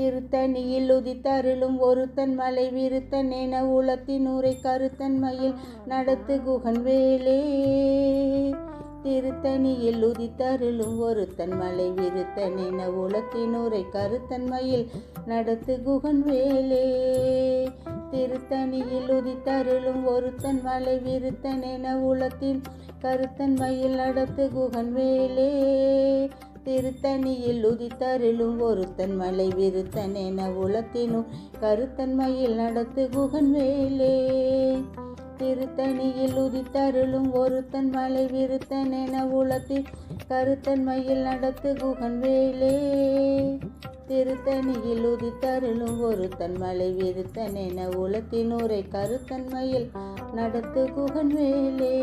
திருத்தணியில் உதித்தருளும் ஒருத்தன் மலை விருத்தன் என உளத்தினூரை கருத்தன்மையில் நடத்து குகன் வேலே திருத்தணியில் உதித்தருளும் ஒருத்தன் மலை விருத்தன் என உளத்தினூரை கருத்தன்மையில் நடத்து குகன் வேலே திருத்தணியில் உதித்தருளும் ஒருத்தன் மலை விருத்தன் என உளத்தின் கருத்தன்மையில் நடத்து குகன் வேலே திருத்தணியில் உதித்தருளும் ஒருத்தன் மலை விருத்தன் என உலத்தினும் கருத்தன்மையில் நடத்து குகன் வேலே திருத்தணியில் உதித்தருளும் ஒருத்தன் மலை விருத்தன் என உலத்தில் கருத்தன்மையில் நடத்து குகன் வேலே திருத்தணியில் உதித்தருளும் ஒருத்தன் மலை விருத்தன் என உலத்தினூரை கருத்தன்மையில் நடத்து குகன் வேலே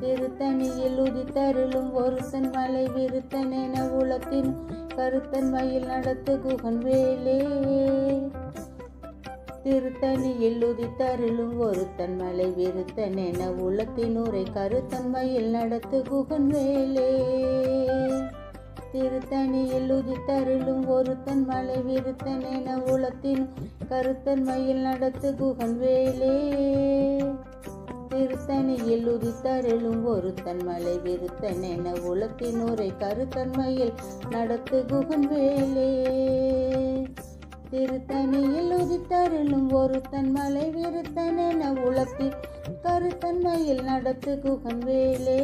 திருத்தணியில் உதித்தருளும் ஒருத்தன் மலை விருத்தன் என உலத்தின் கருத்தன் மயில் நடத்து குகன் வேலே. திருத்தணியில் உதித்தருளும் ஒருத்தன் மலை விருத்தன் என உலத்தினூரை கருத்தன் மயில் நடத்து குகன் வேலே. திருத்தணியில் உதித்தருளும் ஒருத்தன் மலை விருத்தன் என உலத்தின் கருத்தன் மயில் நடத்து குகன் வேலே. திருத்தணியில் உதித்தருளும் ஒரு தன்மலை விருத்தன் என உளத்தினூரை கருத்தன்மையில் நடத்து குகன் வேலே. திருத்தணியில் உதித்தருளும் ஒரு தன்மலை விருத்தன் என உலத்தின் கருத்தன்மையில் நடத்து குகன் வேலே.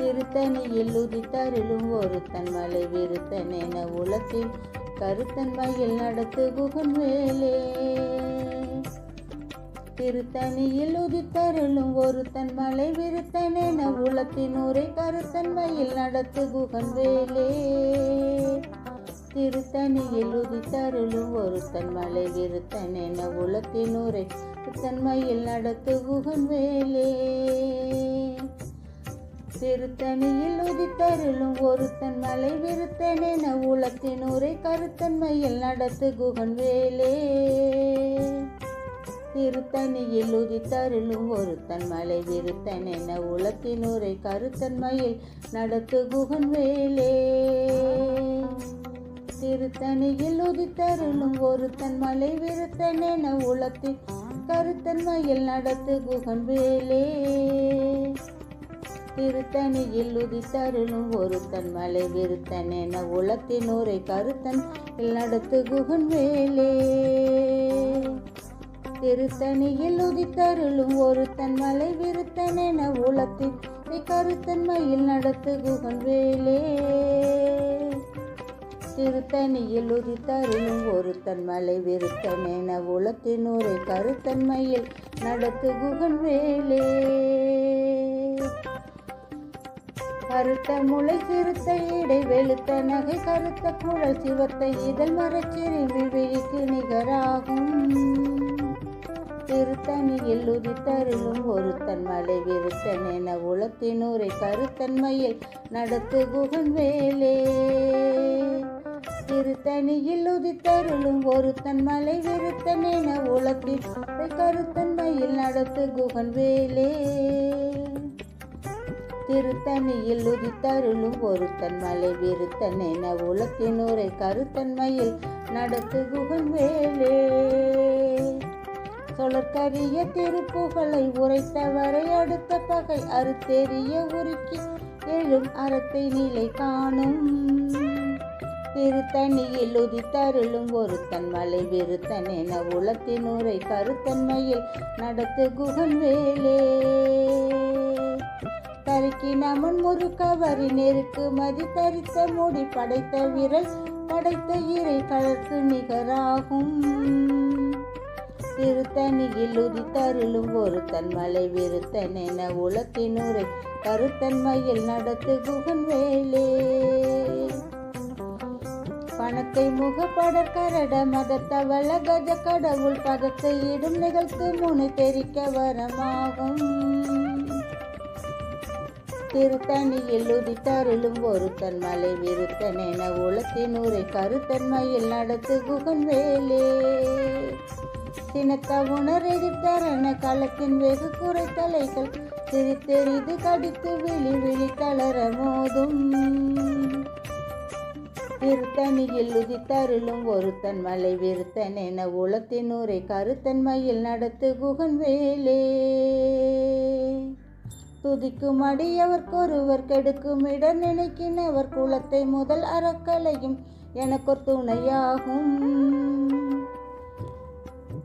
திருத்தணியில் உதித்தருளும் ஒரு தன்மலை விருத்தன் என உலத்தின் கருத்தன்மையில் நடத்து குகன் வேலே. திருத்தணியில் உதித்தருளும் ஒருத்தன் மலை விருத்தன் உலத்தின் உரை கருத்தன்மையில் நடத்து குகன் வேலே. திருத்தணியில் உதித்தருளும் ஒருத்தன் மலை விருத்தன் உலத்தின் உரை தன்மையில் நடத்து குகன் வேலே. திருத்தணியில் உதித்தருளும் ஒருத்தன் மலை விருத்தன் உலத்தின் உரை கருத்தன்மையில் நடத்து குகன் வேலே. திருத்தணியில் உதித்தருளும் ஒருத்தன் மலை விருத்தன் என உலத்தினூரை கருத்தன்மையில் நடத்து குகன் வேலே திருத்தணியில் உதித்தருளும் ஒருத்தன் மலை விருத்தன் என உலத்தின் கருத்தன்மையில் நடத்து குகன் வேலே திருத்தணியில் உதித்தருளும் ஒருத்தன் மலை விருத்தன் என உலத்தினூரை கருத்தன் நடத்து குகன் வேலே திருத்தணியில் உதித்தருளும் ஒருத்தன் மலை விருத்தன் என உலத்தின் கருத்தன்மையில் நடத்து குகன் வேலே. திருத்தணியில் உதித்தருளும் ஒருத்தன் மலை விருத்தன் என உலத்தினூரை கருத்தன்மையில் நடத்து குகன் வேலே. கருத்த முளை சிறுத்த இடை வெளுத்த நகை கருத்த குழல் சிவத்தை இதழ் மரச்சிறுமி விழிக்கு நிகராகும். திருத்தணியில் உதித்தருளும் ஒருத்தன் மலை விருத்தன் என உளத்தினூரை கருத்தன்மையில் நடத்து குகன் வேலே. திருத்தணியில் உதித்தருளும் ஒருத்தன் மலை விருத்தன் என உளத்தின் கருத்தன்மையில் நடத்து குகன் வேலே. திருத்தணியில் உதித்தருளும் ஒருத்தன் மலை விருத்தன் என உலத்தினூரை கருத்தன்மையில் நடத்து குகன் வேலே. சொலற்கரிய திருப்புகளை உரைத்தவரை அடுத்த பகை அறுத்தெறிய உருக்கி எழும் அறத்தை நிலை காணும். திருத்தணியில் உதித்தருளும் ஒருத்தன் மலை விருத்தன் என உலத்தினூரை கருத்தன்மையில் நடத்து குகன் வேலே. தருக்கி நமன் முறுக்கவரி நெருக்கு மதி தரித்த முடி படைத்த விரல் படைத்த இறை கழற்கு நிகராகும். திருத்தணியில் உதித்தருளும் ஒரு தன்மலை விருத்தன் என உலத்தினூரை கருத்தன்மையில் நடத்து குகன் வேலே. பணத்தை முகப்பட கரட மதத்தவள கஜ கடவுள் பதத்தை இடும் நிகழ்த்து முனை தெரிக்க வரமாகும். திருத்தணியில் உதித்தருளும் ஒரு தன்மலை விருத்தன் என உலத்தினூரை கருத்தன்மையில் நடத்து குகன் வேலே. தினத்த உணர் எதிர்த்தரன களத்தின் வெகு குறைத்தலைகள் சிரித்தெறிது கடித்து விழி விழி தளர மோதும். திருத்தணியில் உதித்தருளும் ஒருத்தன் மலை விருத்தன் என உளத்தினூரை கருத்தன்மையில் நடத்து குகன் வேலே. துதிக்கும் அடியவர்க்கொருவர் கெடுக்கும் இட நினைக்கினவர் குலத்தை முதல் அறக்கலையும் எனக்கொரு துணையாகும்.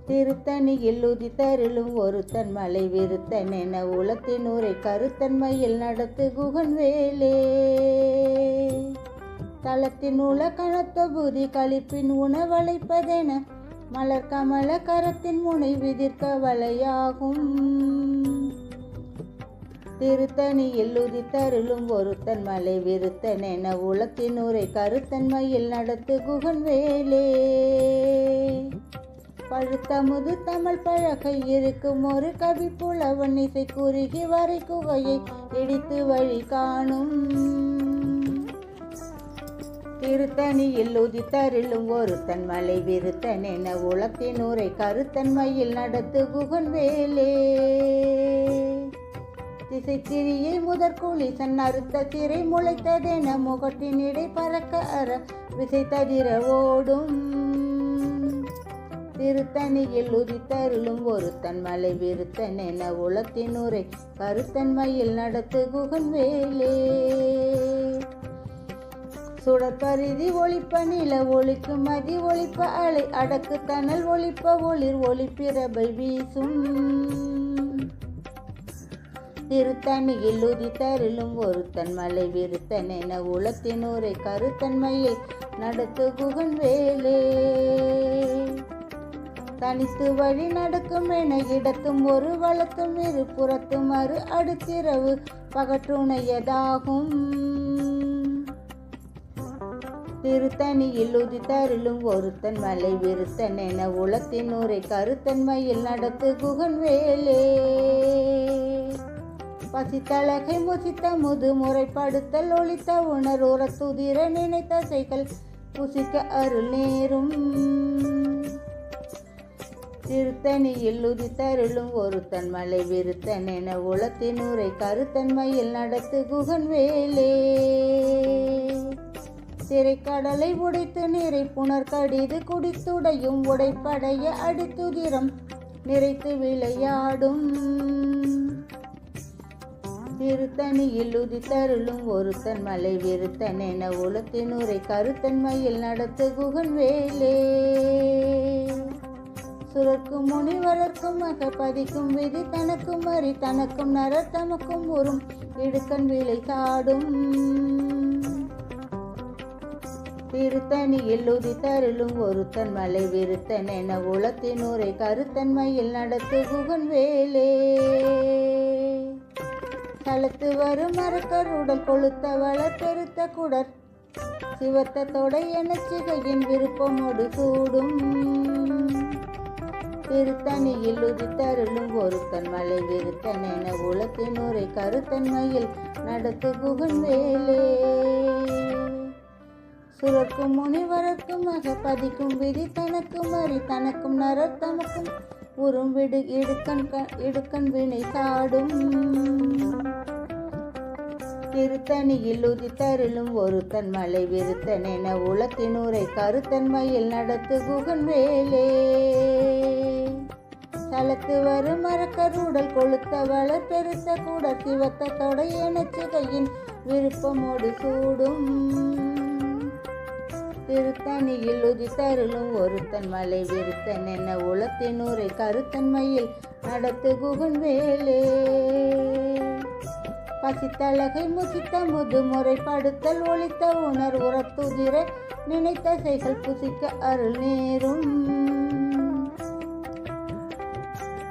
திருத்தணியில் உதித்தருளும் ஒருத்தன் மலை விருத்தன் என உளத்தினூரை கருத்தன்மையில் நடத்து குகன் வேலே தளத்தின் உலகணத்த புதி கழிப்பின் உணவளைப்பதென மலர் கமல கரத்தின் முனை விதிர்க்க வலையாகும். திருத்தணியில் உதித்தருளும் ஒருத்தன் மலை விருத்தன் என உலத்தினூரை கருத்தன்மையில் நடத்து குகன் வேலே பழுத்தமுது தமிழ் பழகை இருக்கும் ஒரு கவி புலவன் இசை குறுகி வரை குகையை இடித்து வழி காணும். திருத்தணியில் உதித்தருளும் ஒருத்தன் மலை விருத்தன் என உளத்தின் உரை கருத்தன்மையில் நடத்து குகன் வேலே திசைக்கிரியை முதற் குளிசன் அறுத்த திரை முளைத்ததென முகட்டின் இடை பறக்க அற விசை தவிர ஓடும். திருத்தணியில் உதித்தருளும் ஒருத்தன் மலை விருத்தன் என உளத்தினுரை கருத்தன்மையில் நடத்து குகன் வேலே சுடற்பரிதி ஒளிப்ப நில ஒளிக்கு மதி ஒளிப்ப அலை அடக்கு தணல் ஒளிப்ப ஒளிர் ஒளிப்பிரபை வீசும். திருத்தணியில் உதித்தருளும் ஒருத்தன் மலை விருத்தன் என உளத்தினூரை கருத்தன்மையில் நடத்து குகன் வேலே தனித்து வழி நடக்கும் என இடத்தும் ஒரு வழக்கும் இரு புறத்தும் அரு அடுத்திரவு பகற்றுணையதாகும். திருத்தணியில் உதித்தருளும் ஒருத்தன் மலை விருத்தன் என உலத்தினூரை கருத்தன்மையில் நடத்து குகன் வேலே. பசித்தழகை முசித்த முது முறைப்படுத்தல் ஒளித்த உணர் உரத்துதிர நினைத்த செய்கள் புசிக்க அருள் நேரும். திருத்தணியில் உதித்தருளும் ஒருத்தன் மலை விருத்தன் என உளத்தினூரை கருத்தன்மையில் நடத்து குகன் வேலே. திரைக்கடலை உடைத்து நிறை புனர் கடிது குடித்துடையும் உடைப்படைய அடித்துதிரம் நிறைத்து விளையாடும். திருத்தணியில் உதித்தருளும் ஒருத்தன் மலை விருத்தன் என உலத்தினூரை கருத்தன்மையில் நடத்து குகன் வேலே. சுரக்கும் முனிவரர்க்கும் மக பதிக்கும் விதி தனக்கும் அறி தனக்கும் நரர் தமக்கும் உறும் இடுக்கன் விலை சாடும். திருத்தணியில் உதித்தருளும் ஒருத்தன் மலை விருத்தன் என உலத்தினூரை கருத்தன்மையில் நடத்து குகன் வேலே. தளத்து வரும் மரக்கர் உடல் கொளுத்த வளர்த்தெருத்த குடர் சிவத்த தொடை என சிகையின் விருப்பமோடு கூடும். திருத்தணியில் உதித்தருளும் ஒருத்தன் மலை விருத்தன் என உலத்தினூரை கருத்தன்மையில் நடத்து குகன் வேலே சுரக்கும் முனிவரக்கும் மக பதிக்கும் விதி தனக்கும் அறி தனக்கும் நரத்தமக்கும் உறும் விடு இடுக்கண் க- இடுக்கண் வினை சாடும். திருத்தணியில் உதித்தருளும் ஒருத்தன் மலை விருத்தன் என உலத்தினூரை கருத்தன்மையில் நடத்து குகன் வேலே சலத்து வரும் மரக்கருடல் கொளுத்த வளர் பெருத்த கூட சிவத்த தொடை எனச்சுகையின் விருப்பமோடு சூடும். திருத்தணியில் உதித்தருளும் ஒருத்தன் மலை விருத்தன் என உலத்தினூரை கருத்தன்மையில் நடத்து குகன் வேலே பசித்தழகை முசித்த முது முறைப்படுத்தல் ஒழித்த உணர் உரத்துதிர நினைத்த செய்கள் புசிக்க அருள் நேரும்.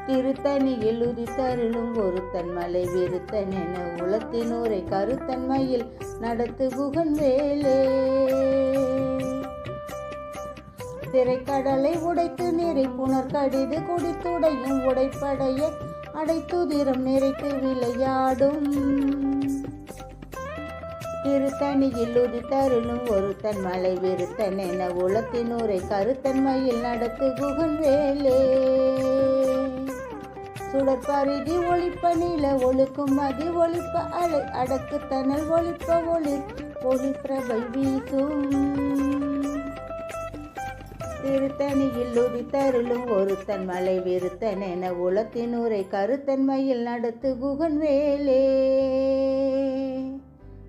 திருத்தணியில் உதித்தருளும் ஒருத்தன் மலை விருத்தன் என உலத்தினூரை கருத்தன்மையில் நடத்து குகன் வேலே. திரைக்கடலை உடைத்து நிறை புனர் கடிது குடித்துடையும் உடைப்படைய அடைத்துதிரம் நிறைத்து விளையாடும். திருத்தணியில் உதித்தருளும் ஒருத்தன் மலை விருத்தன் என உலத்தினூரை கருத்தன்மையில் நடத்து குகன் வேலே. சுடற்பரிதி ஒளிப்ப நில ஒழுக்கும் மதி ஒளிப்ப அலை அடக்கு தனல் ஒளிப்ப ஒளி ஒளிப்பிரபை வீசும். திருத்தணியில் உதித்தருளும் ஒருத்தன் மலை விருத்தன் என உலத்தினூரை கருத்தன்மையில் நடத்து குகன் வேலே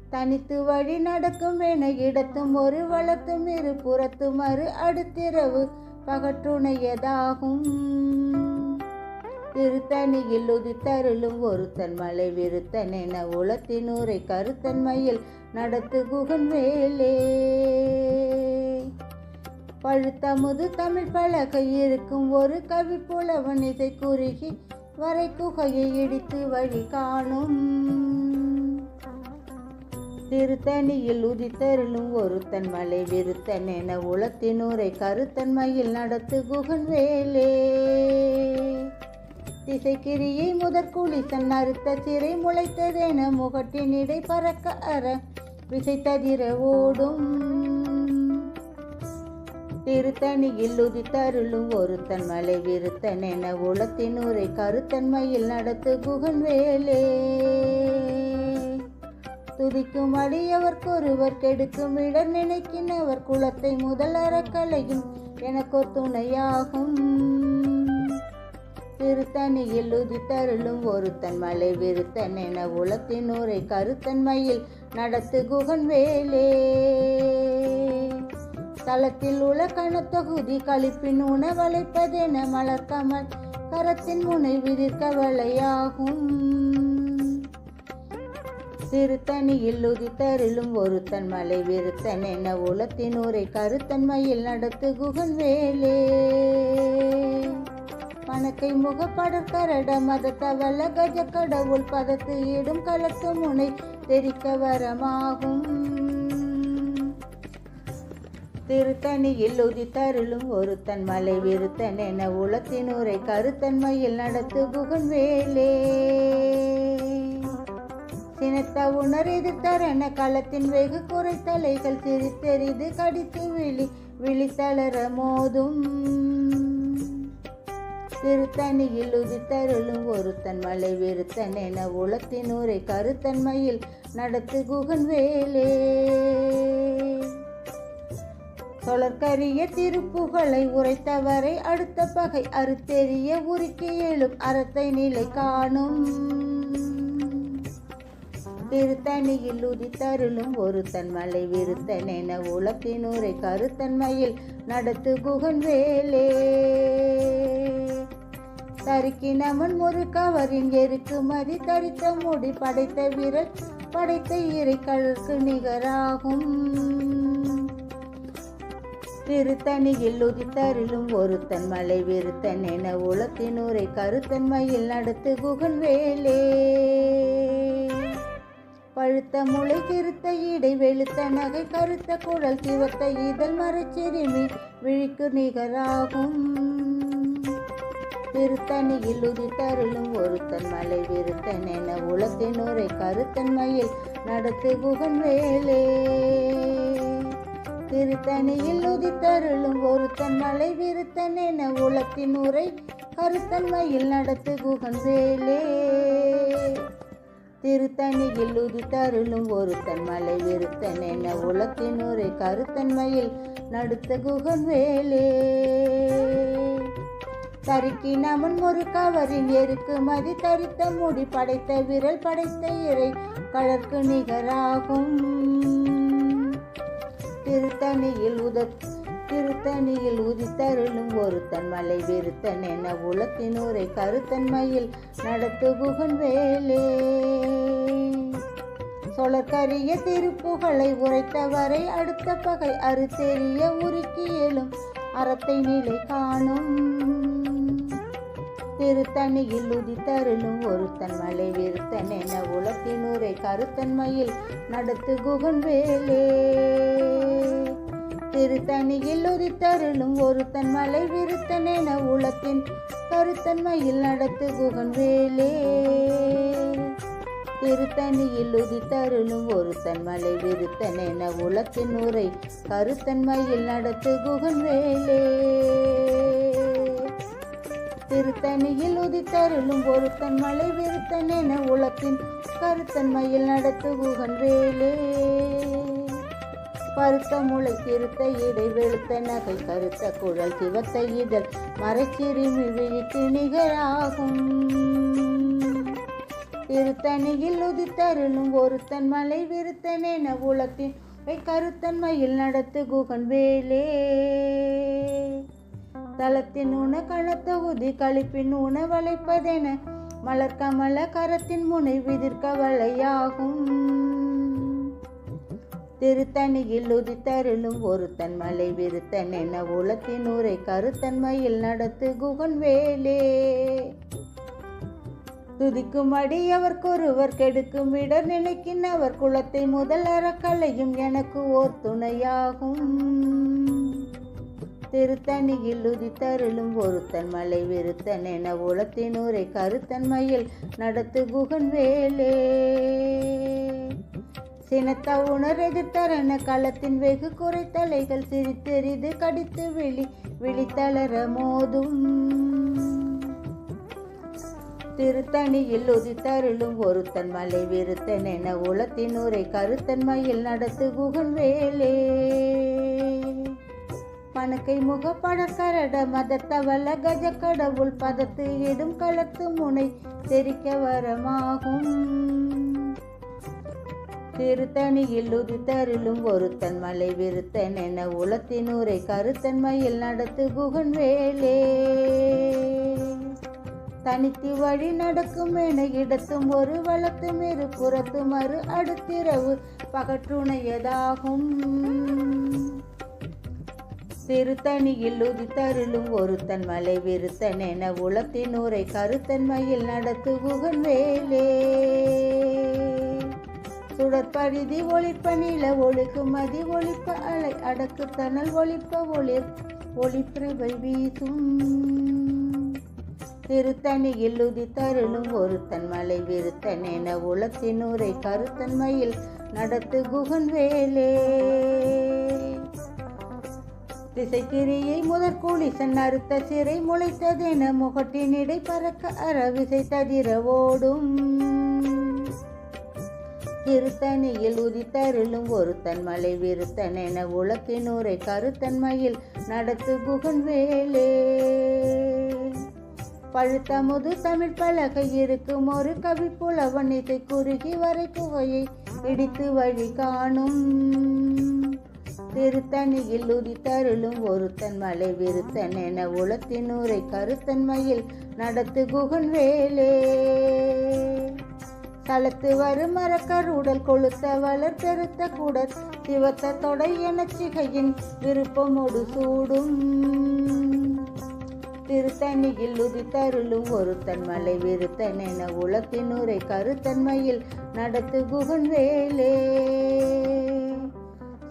தனித்து வழி நடக்கும் என இடத்தும் ஒரு வளத்தும் இரு புறத்தும் மறு அடுத்திரவு பகற்றுணையதாகும் திருத்தணியில் உதித்தருளும் ஒருத்தன் மலை விருத்தன் என உளத்தினூரை கருத்தன்மையில் நடத்து குகன் வேலே பழுத்தமுது தமிழ் பலகை இருக்கும் ஒரு கவி புலவன் இதை குறுகி வரை குகையை இடித்து வழி காணும். திருத்தணியில் உதித்தருளும் ஒருத்தன் மலை விருத்தன் என உளத்தினூரை கருத்தன்மையில் நடத்து குகன் வேலே திசைக்கிரியை முதற்குளிசன் அறுத்த சிறை முளைத்ததென முகட்டின் இடை பறக்க அற விசைத்ததிர ஓடும். திருத்தணியில் உதித்தருளும் ஒருத்தன் மலை விருத்தன் என உளத்தினூரை கருத்தன்மையில் நடத்து குகன் வேலே. துதிக்கும் அடியவர்க்கொருவர் கெடுக்கும் இடர் நினைக்கினவர் குலத்தை முதல் அறக்கலையும் எனக்கு துணையாகும் திருத்தணியில் உதித்தருளும் ஒருத்தன் மலை விருத்தன் என உலத்தின் உரை கருத்தன்மையில் நடத்து குகன் வேலே. தளத்தில் உலக்கண தொகுதி கழிப்பின் உணவழைப்பதென மலர்கமல் கரத்தின் முனை விதிர்கவலையாகும் திருத்தணியில் உதித்தருளும் ஒருத்தன் மலை விருத்தன் என உலத்தினூரை கருத்தன்மையில் நடத்து குகன் வேலே. பணக்கை முகப்படற்கரட மதத்தவல்ல கஜ கடவுள் பதத்து இடும் கலத்து முனை தெரிக்க வரமாகும். திருத்தணியில் உதித்தருளும் ஒருத்தன் மலை விருத்தன் என உலத்தினூரை கருத்தன்மையில் நடத்து குகன் வேலே சினத்த உணர் எதிர்த்தரண களத்தின் வெகு குறைத்தலைகள் சிரித்தெறிது கடித்து விழி விழித்தளர மோதும். திருத்தணியில் உதித்தருளும் ஒருத்தன் மலை விருத்தன் என உலத்தினூரை கருத்தன்மையில் நடத்து குகன் வேலே. சொலற்கரிய திருப்புகளை உரைத்தவரை அடுத்த பகை அறுத்தெறிய உருக்கி எழும் அறத்தை நிலை காணும். திருத்தணியில் உதித்தருளும் ஒருத்தன் மலை விருத்தன் என உலத்தினூரை கருத்தன்மையில் நடத்து குகன் வேலே. தருக்கினமன் ஒரு கவரின் எருக்கு மதி தரித்த முடி படைத்த விரல் படைத்த இறை நிகராகும். திருத்தணியில் உதித்தருளும் ஒருத்தன் மலை விருத்தன் என உலத்தினூரை கருத்தன்மையில் நடத்து குகன் வேலே. பழுத்த முளை திருத்த இடை வெளுத்த நகை கருத்த குழல் சிவத்த இதழ் மறைச்சிறுமி விழிக்கு நிகராகும். திருத்தணியில் உதித்தருளும் ஒருத்தன் மலை விருத்தன் என உலத்தினூரை கருத்தன்மையில் நடத்து குகன் வேலே திருத்தணியில் உதித்தருளும் ஒருத்தன் மலை விருத்தன் என உலத்தின் உரை கருத்தன்மையில் நடத்து குகன் வேலே திருத்தணியில் உதித்தருளும் ஒருத்தன் மலை விருத்தன் என உலத்தின் உரை கருத்தன்மையில் நடத்த குகன் வேலே தருக்கி ஒரு கவரின் எருக்கு மதி தரித்த முடி படைத்த விரல் படைத்த இறை கழற்கு நிகராகும். திருத்தணியில் உத திருத்தணியில் உதித்தருளும் ஒருத்தன் மலை விருத்தன் என உலத்தினூரை கருத்தன்மையில் நடத்து புகன் வேலே. சொலற்கரிய திருப்புகளை உரைத்தவரை அடுத்த பகை அறுத்தெறிய உருக்கி எழும் அறத்தை நிலை காணும். திருத்தணியில் உதித்தருளும் ஒருத்தன் மலை விருத்தன் என உலத்தினூரை கருத்தன்மையில் நடத்து குகன் வேலே. திருத்தணியில் உதித்தருளும் ஒருத்தன் மலை விருத்தன் என உலத்தின் கருத்தன்மையில் நடத்து குகன் வேலே. திருத்தணியில் உதித்தருளும் ஒருத்தன் மலை விருத்தன் என உலத்தின் உரை கருத்தன்மையில் நடத்து குகன் வேலே. திருத்தணியில் உதித்தருளும் ஒருத்தன் மலை விருத்தன் என உலத்தின் கருத்தன்மையில் நடத்து குகன் வேலே. பருத்த முளை திருத்த இடை வெளுத்த நகை கருத்த குழல் சிவத்த இதழ் மறைச்சிறுமி விழிக்கு நிகராகும் திருத்தணியில் உதித்தருளும் ஒருத்தன் மலை விருத்தன் என உலத்தின் கருத்தன்மையில் நடத்து குகன் வேலே. தளத்தின் உண கணத்தொகுதி கழிப்பின் உணவழைப்பதென மலர்கமல கரத்தின் முனை விதிர்கவலையாகும். திருத்தணியில் உதித்தருளும் ஒருத்தன் மலை விருத்தன் என உலத்தின் உரை கருத்தன்மையில் நடத்து குகன் வேலே. துதிக்கும் அடியவர்க்கொருவர் கெடுக்கும் இடர் நினைக்கின் அவர் குலத்தை முதல் அறக்கலையும் எனக்கு ஓர் துணையாகும். திருத்தணியில் உதித்தருளும் ஒருத்தன் மலை விருத்தன் என உளத்தினூரை கருத்தன்மையில் நடத்து குகன் வேலே. சினத்த உணர் எதிர்த்தரன களத்தின் வெகு குறைத்தலைகள் சிரித்தெறிது கடித்து விழி விழித்தளர மோதும். திருத்தணியில் உதித்தருளும் ஒருத்தன் மலை விருத்தன் என உளத்தினூரை கருத்தன்மையில் நடத்து குகன் வேலே. கணக்கை முகப்பட முகப்படக்கரட மதத்தவல கஜ கடவுள் பதத்து இடும் களத்து முனை தெரிக்க வரமாகும். திருத்தணியில் உதித்தருளும் ஒருத்தன் மலை விருத்தன் என உளத்தினூரை கருத்தன்மையில் நடத்து குகன் வேலே. தனித்து வழி நடக்கும் என இடத்தும் ஒரு வளத்தும் இரு புறத்து மறு அடுத்திரவு பகற்றுணையதாகும். சிறுதனியில் உதித்தருளும் ஒருத்தன் மலை விருத்தன் என உளத்தினூரை கருத்தன்மையில் நடத்து குகன் வேலே. சுடற்பரிதி ஒளிப்ப நில ஒழுக்கு மதி ஒளிப்ப அலை அடக்கு தனல் ஒளிப்ப ஒளி ஒளிப்பிரபை வீசும். திருத்தணியில் உதித்தருளும் ஒருத்தன் மலை விருத்தன் என உலத்தினூரை கருத்தன்மையில் நடத்து குகன் வேலே. திசைக்கிரியை முதற் கூலிசன் அறுத்த சிறை முளைத்ததென முகட்டினிடை பறக்க அறவிசை ததிர ஓடும். திருத்தணியில் உதித்தருளும் ஒருத்தன் மலை விருத்தன் என உலக்கினூரை கருத்தன்மையில் நடத்து குகன் வேலே. பழுத்தமுது தமிழ் பலகை இருக்கும் ஒரு கவி புலவன் இதை குறுகி வரை குகையை இடித்து வழி காணும். திருத்தணியில் உதித்தருளும் ஒருத்தன் மலை விருத்தன் என உலத்தினூரை கருத்தன்மையில் நடத்து குகன் வேலே. தளத்து வரும் மரக்கருடல் கொளுத்த வளர் பெருத்த கூட சிவத்த தொடை என சிகையின் விருப்பமோடு சூடும். திருத்தணியில் உதித்தருளும் ஒருத்தன் மலை விருத்தன் என உளத்தினூரை கருத்தன்மையில் நடத்து குகன் வேலே.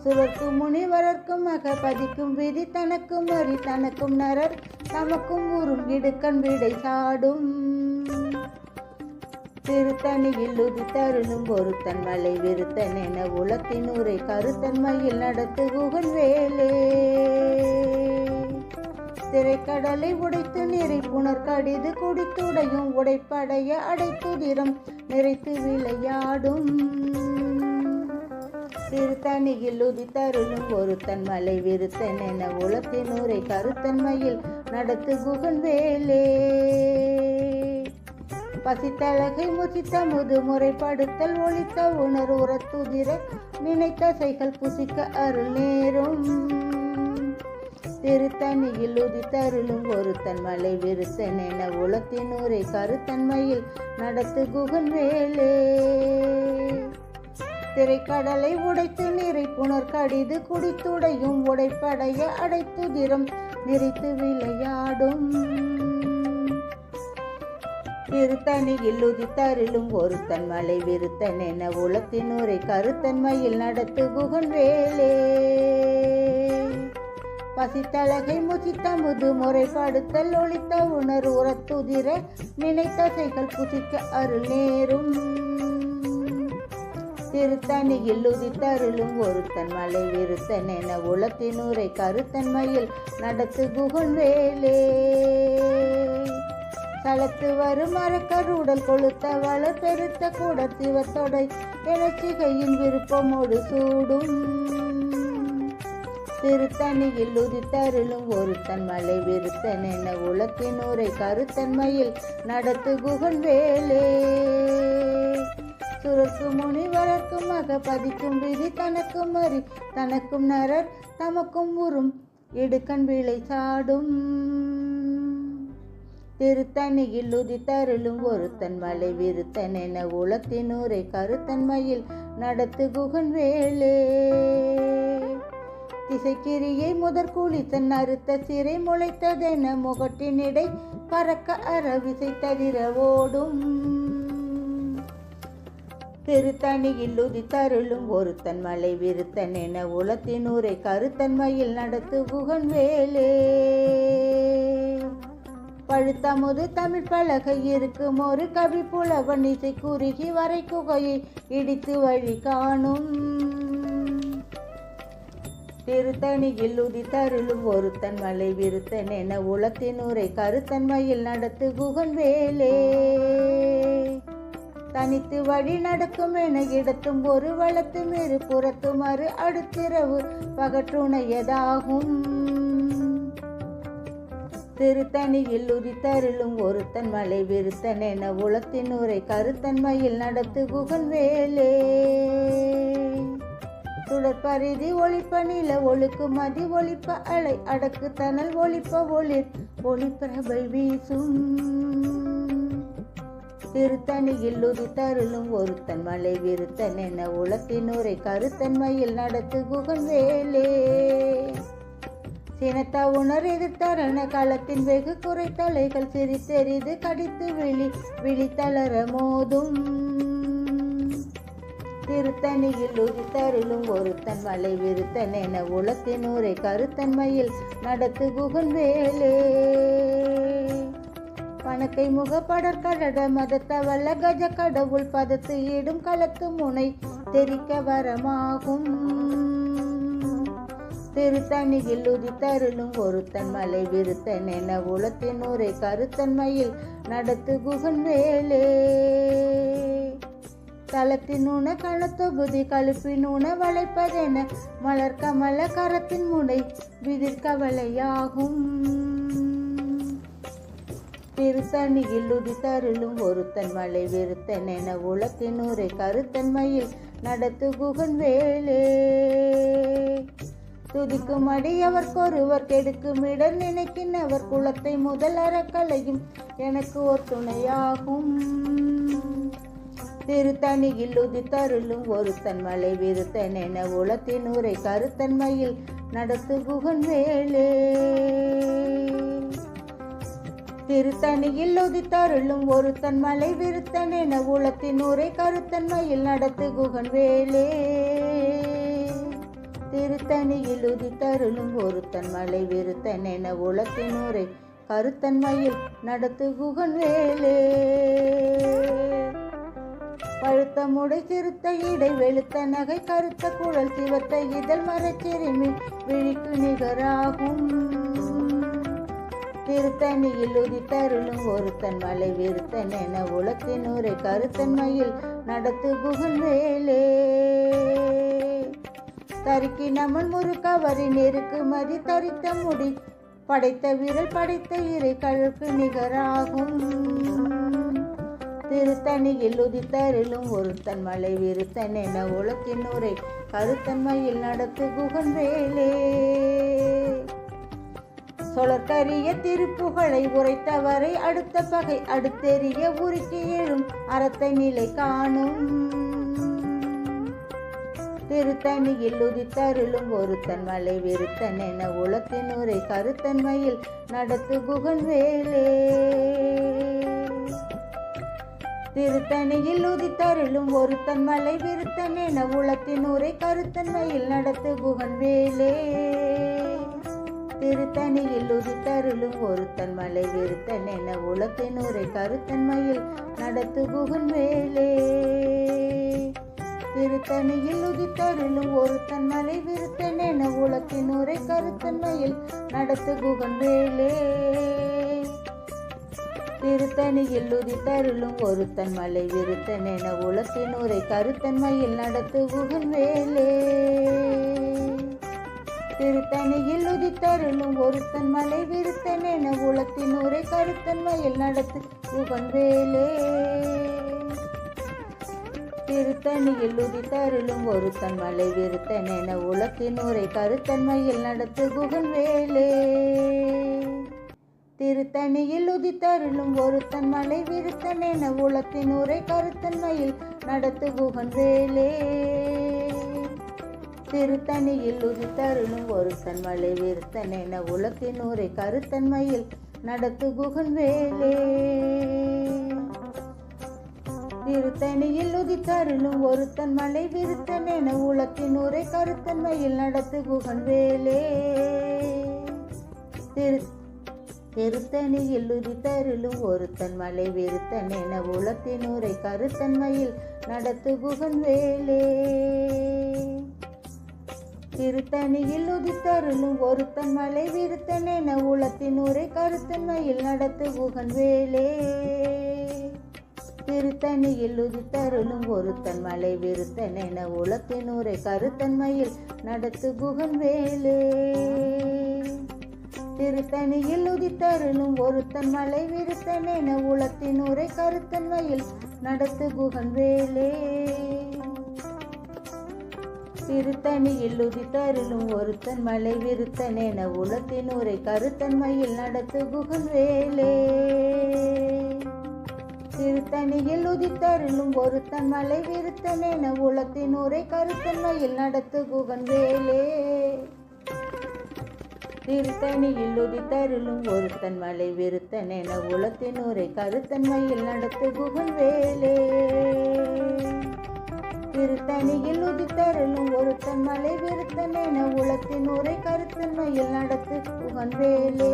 சுவர்க்கு முனிவரர்க்கும் மக பதிக்கும் விதி தனக்கும் வரி தனக்கும் நரர் தமக்கும் ஊரும் இடுக்கண் விடை சாடும். திருத்தணியில் உதித்தருளும் ஒருத்தன் மலை விருத்தன் என உலத்தினூரை கருத்தன்மையில் நடத்து குகன் வேலே. திரைக்கடலை உடைத்து நிறை புனர் கடிது குடித்துடையும் உடைப்படைய அடைத்துதிரம் நிறைத்து விளையாடும். திருத்தணியில் உதித்தருளும் ஒருத்தன் மலை விருத்தன் என உலத்தினூரை கருத்தன்மையில் நடத்து குகன் பசித்தழகை முசித்த முதுமுறைப்படுத்தல் ஒளித்த உணர் உரத்துதிர நினைத்த சைகள் புசிக்க அருள் நேரும். திருத்தணியில் உதித்தருளும் ஒருத்தன் மலை விருத்தன் என உலத்தினூரை கருத்தன்மையில் நடத்து குகன் வேலே திரைக்கடலை உடைத்து நிறை புனர் கடிது குடித்துடையும் உடைப்படைய அடைத்துதிரம் நிறைத்து விளையாடும். திருத்தணியில் உதித்தருளும் ஒருத்தன் மலை விருத்தன் என உலத்தினூரை கருத்தன்மையில் நடத்து குகன் வேலே பசித்தழகை முசித்த முது முறைப்படுத்தல் ஒளித்த உணர் உரத்துதிர நினைத்த புசிக்க அருள் நேரும். திருத்தணியில் உதித்தருளும் ஒருத்தன் மலை விருத்தன் என உலத்தினூரை கருத்தன்மையில் நடத்து குகன் வேலே களத்து வரும் மரக்கருடல் கொளுத்த வளர் பெருத்த கூட சிவத்தொடை எனச்சிகையின் விருப்பமோடு சூடும். திருத்தணியில் உதித்தருளும் ஒருத்தன் மலை விருத்தன் என உலக்கினூரை கருத்தன்மையில் நடத்து குகன் வேலே சுரக்கு முனி வளர்க்கும் பதிக்கும் விதி தனக்கும் அறி தனக்கும் நரர் தமக்கும் உறும். இடுக்கண் விளை சாடும். திருத்தணியில் உதித்தருளும் ஒருத்தன் மலை விருத்தன் என உலத்தினூரை கருத்தன்மையில் நடத்து குகன் வேலே. திசைக்கிரியை முதற் குளித்தன் அறுத்த சிறை முளைத்ததென முகட்டினிடை பறக்க அறவிசை தவிர ஓடும். திருத்தணியில் உதித்தருளும் ஒருத்தன் மலை விருத்தன் என உலத்தினூரை கருத்தன்மையில் நடத்து குகன் வேலே பழுத்தமுது தமிழ் பலகை இருக்கும் ஒரு கவி புலவன் இசை குறுகி வரை குகையை இடித்து வழி காணும். திருத்தணியில் உதித்தருளும் ஒருத்தன் மலை விருத்தன் என உலத்தினூரை கருத்தன்மையில் நடத்து குகன் வேலே தனித்து வழி நடக்கும் என இடத்தும் ஒரு வளத்தும் இரு புறத்தும் அரு அடுத்திரவு பகற்றுணையதாகும் திருத்தணியில் உதித்தருளும் ஒருத்தன் மலை விருத்தன் என உளத்தின் உரை கருத்தன்மையில் நடத்து குகன் வேலே. சுடற்பரிதி ஒளிப்ப நில ஒழுக்கு மதி ஒளிப்ப அலை அடக்கு தனல் ஒளிப்ப ஒளிர் ஒளிப்பிரபை வீசும். திருத்தணியில் உதித்தருளும் ஒருத்தன் மலை விருத்தன் என உலத்தினூரை கருத்தன்மையில் நடத்து குகன் வேலே. சினத்த உணர் எதிர்த்தரண களத்தின் வெகு குறை தலைகள் சிரித்தெறிது கடித்து விழி விழித்தளர மோதும். திருத்தணியில் உதித்தருளும் ஒருத்தன் மலை விருத்தன் என உலத்தினூரை கருத்தன்மையில் நடத்து குகன் வேலே. பணக்கை முகப்படர் கடட மதத்தவல்ல கஜ கடவுள் பதத்து இடும் களத்து முனை தெரிக்க வரமாகும். திருத்தணியில் உதித்தருளும் ஒருத்தன் மலை விருத்தன் என உலத்தின் ஒரே கருத்தன்மையில் நடத்து குகன் வேலே தளத்தின் உண களத்தொகுதி கழுப்பின் உண வளைப்பதென மலர் கமல கரத்தின் முனை விதிர்கவலையாகும். திருத்தணியில் உதித்தருளும் ஒருத்தன் மலை விருத்தன் என உலத்தின் ஊரை கருத்தன்மையில் நடத்து குகன் வேலே. துதிக்கும் அடியவர்க்கொருவர் கெடுக்கும் இடர் நினைக்கின்றவர் குலத்தை முதல் அறக்கலையும் எனக்கு ஒரு துணையாகும் திருத்தணியில் உதித்தருளும் ஒருத்தன் மலை விருத்தன் என உலத்தின் உரை கருத்தன்மையில் நடத்து குகன் வேலே. திருத்தணியில் உதித்தருளும் ஒருத்தன் மலை விருத்தன் என உளத்தின் உரை கருத்தன்மையில் நடத்து குகன் வேலே. திருத்தணியில் உதித்தருளும் ஒருத்தன் மலை விருத்தன் என உளத்தின் உரை கருத்தன்மையில் நடத்து குகன் வேலே. பழுத்த முடை சிறுத்த இடை வெளுத்த நகை கருத்த குழல் சிவத்த இதழ் மரச்சிறுமி விழிக்கு நிகராகும். திருத்தணியில் உதித்தருளும் ஒருத்தன் மலை விருத்தன் என உலத்தினூரை கருத்தன்மையில் நடத்து குகன் வேலே தருக்கி நமன் முறுக்கவரி நெருக்கு மதி தரித்த முடி படைத்த விரல் படைத்த இறை கழுக்கு நிகராகும். திருத்தணியில் உதித்தருளும் ஒருத்தன் மலை விருத்தன் என உலத்தினூரை கருத்தன்மையில் நடத்து குகன் வேலே சொலற்கரிய திருப்புகழை உரைத்தவரை அடுத்த பகை அடுத்தெறிய உருக்கி எழும் அறத்தை நிலை காணும். திருத்தணியில் உதித்தருளும் ஒருத்தன் மலை விருத்தன் என உலத்தினூரை கருத்தன்மையில் நடத்து குகன் வேலே. திருத்தணியில் உதித்தருளும் ஒருத்தன் மலை விருத்தன் என உலத்தினூரை கருத்தன்மையில் நடத்து குகன் வேலே. திருத்தணியில் உதித்தருளும் ஒருத்தன் மலை விருத்தன் என உலத்தினூரை கருத்தன்மையில் நடத்து குகன் வேலே திருத்தணியில் உதித்தருளும் ஒருத்தன் மலை விருத்தன் என உலத்தினூரை கருத்தன்மையில் நடத்து குகன் வேலே திருத்தணியில் உதித்தருளும் ஒருத்தன் மலை விருத்தன் என உலத்தினூரை கருத்தன்மையில் நடத்து குகன் வேலே திருத்தணியில் உதித்தருளும் ஒருத்தன் மலை விருத்தன் என உலத்தின் உரை கருத்தன் மயில் நடத்து புகன்வேலே திருத்தணியில் உதித்தருளும் ஒருத்தன் மலை விருத்தன் என உலத்தின் உரை கருத்தன்மையில் நடத்து குகன்வேலே திருத்தணியில் உதித்தருளும் ஒருத்தன் மலை விருத்தன் என உலத்தின் உரை கருத்தன்மையில் நடத்து குகன்வேலே திருத்தணியில் உதித்தருளும் ஒருத்தன் மலை விருத்தன் என உலத்தின் உரை கருத்தன்மையில் நடத்து குகன் வேலே. திருத்தணியில் உதித்தருளும் ஒருத்தன் மலை விருத்தன் என உலத்தின் உரை கருத்தன்மையில் நடத்து குகன் வேலே. திரு திருத்தணியில் உதித்தருளும் ஒருத்தன் மலை விருத்தன் என உலத்தின் உரை கருத்தன்மையில் நடத்து குகன் வேலே. திருத்தணியில் உதித்தருளும் ஒருத்தன் மலை விருத்தன் என உலத்தின் உரை கருத்தன்மையில் நடத்து குகன் வேலே. திருத்தணியில் உதித்தருளும் ஒருத்தன் மலை விருத்தன் என உலத்தின் உரை கருத்தன்மையில் நடத்து குகன் வேலே. திருத்தணியில் உதித்தருளும் ஒருத்தன் மலை விருத்தன் என உலத்தின் உரை கருத்தன்மையில் நடத்து குகன் வேலே. திருத்தணியில் உதித்தருளும் ஒருத்தன் மலை விருத்தன் என உலத்தின் உரை கருத்தன்மையில் நடத்து குகன் வேலே திருத்தணியில் உதித்தருளும் ஒருத்தன் மலை விருத்தன் என உலத்தின் உரை கருத்தன்மையில் நடத்து குகன் வேலே திருத்தணியில் உதித்தருளும் ஒருத்தன் மலை விருத்தன் என உலத்தின் உரை கருத்தன்மையில் நடத்து குகன் வேலே திருத்தணியில் உதித்தருளும் ஒருத்தன் மலை விருத்தன் என உலத்தின் உரை கருத்தன்மையில் நடத்து குகன் வேலே.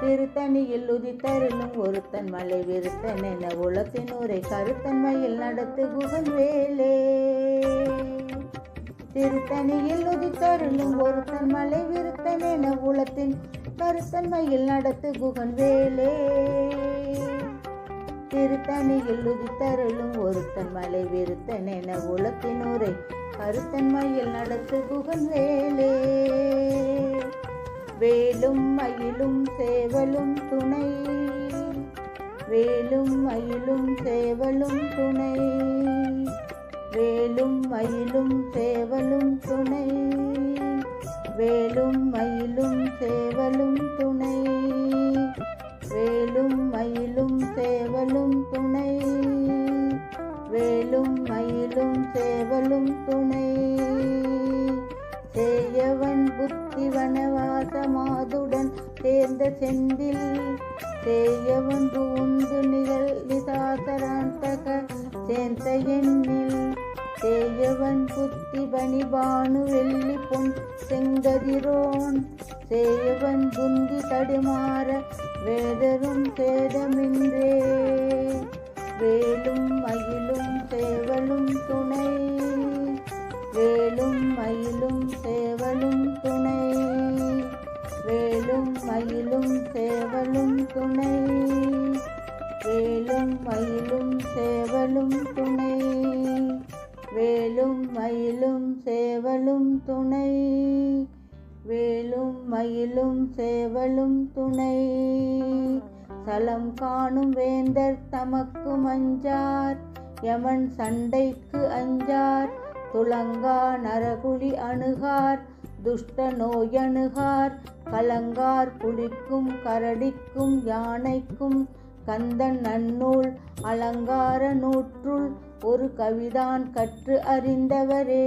திருத்தணியில் உதித்தருளும் ஒருத்தன் மலை விருத்தன் என உலத்தின் உரை கருத்தன்மையில் நடத்து குகன் வேலே. திருத்தணியில் உதித்தருளும் ஒருத்தன் மலை விருத்தன் என உலத்தின் கருத்தன்மையில் நடத்து குகன் வேலே. திருத்தணியில் உதித்தருளும் ஒருத்தன் மலை விருத்தன் என உலத்தினூரை கருத்தன் மயில் நடத்து புகன் வேலே வேலும் மயிலும் சேவலும் துணை வேலும் மயிலும் சேவலும் துணை வேலும் மயிலும் சேவலும் துணை வேலும் மயிலும் சேவலும் துணை. வேலும் மயிலும் சேவலும் துணை. வேலும் மயிலும் சேவலும் துணை. சேயவன் புத்தி வனவாசமாதுடன் சேர்ந்த செந்தில். சேயவன் பூந்து நிகழ் விசாசராந்தக சேர்ந்த எண்ணில் சேயவன் புத்தி பணிபானு வெள்ளி பொன் செங்கதிரோன். சேயவன் புந்தி தடுமாற வேதரும் சேதமின்றே. வேலும் மயிலும் சேவலும் துணை. வேலும் மயிலும் சேவலும் துணை. வேலும் மயிலும் சேவலும் துணை. வேலும் மயிலும் சேவலும் துணை. வேலும் மயிலும் சேவலும் துணை. வேலும் மயிலும் சேவலும் துணை. சலம் காணும் வேந்தர் தமக்கு மஞ்சார். யமன் சண்டைக்கு அஞ்சார். துளங்கா நரகுழி அணுகார். துஷ்ட நோயணுகார் கலங்கார் புலிக்கும் கரடிக்கும் யானைக்கும். கந்தன் நன்னூல் அலங்கார நூற்றுள். ஒரு கவிதான் கற்று அறிந்தவரே.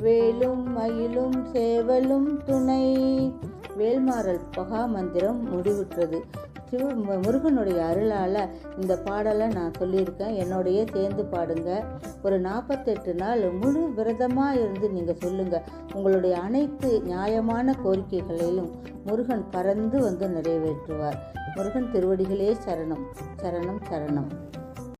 வேலும் மயிலும் சேவலும் துணை. வேல்மாறல் பகா மந்திரம் முடிவுற்றது. சிவ முருகனுடைய அருளால் இந்த பாடலை நான் சொல்லியிருக்கேன். என்னோடையே சேர்ந்து பாடுங்க. ஒரு நாற்பத்தெட்டு நாள் முழு விரதமாக இருந்து நீங்கள் சொல்லுங்கள் உங்களுடைய அனைத்து நியாயமான கோரிக்கைகளையும் முருகன் பறந்து வந்து நிறைவேற்றுவார். முருகன் திருவடிகளே சரணம். சரணம் சரணம்.